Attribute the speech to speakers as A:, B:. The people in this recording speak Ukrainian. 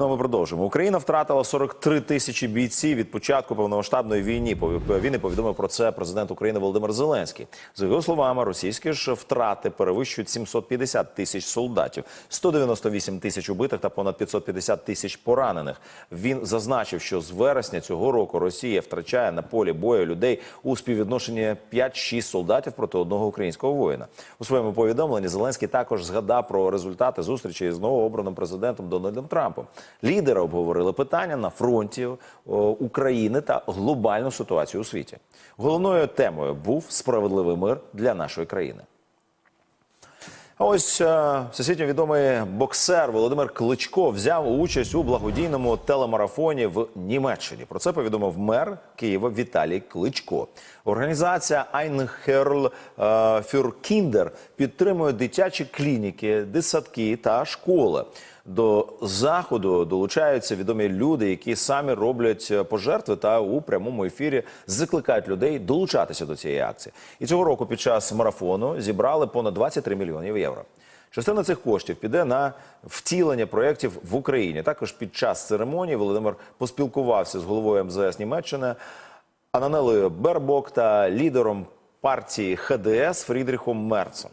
A: Ну, ми продовжимо. Україна втратила 43 тисячі бійців від початку повномасштабної війни. Війни повідомив про це президент України Володимир Зеленський. За його словами, російські ж втрати перевищують 750 тисяч солдатів, 198 тисяч убитих та понад 550 тисяч поранених. Він зазначив, що з вересня цього року Росія втрачає на полі бою людей у співвідношенні 5-6 солдатів проти одного українського воїна. У своєму повідомленні Зеленський також згадав про результати зустрічі з новообраним президентом Дональдом Трампом. Лідери обговорили питання на фронті України та глобальну ситуацію у світі. Головною темою був справедливий мир для нашої країни. Ось е, всесвітньо відомий боксер Володимир Кличко взяв участь у благодійному телемарафоні в Німеччині. Про це повідомив мер Києва Віталій Кличко. Організація е, für Kinder підтримує дитячі клініки, дитсадки та школи. До заходу долучаються відомі люди, які самі роблять е, пожертви та у прямому ефірі закликають людей долучатися до цієї акції. І цього року під час марафону зібрали понад 23 мільйонів євро. Частина цих коштів піде на втілення проєктів в Україні. Також під час церемонії Володимир поспілкувався з головою МЗС Німеччини Ананелою Бербок та лідером партії ХДС Фрідріхом Мерцем.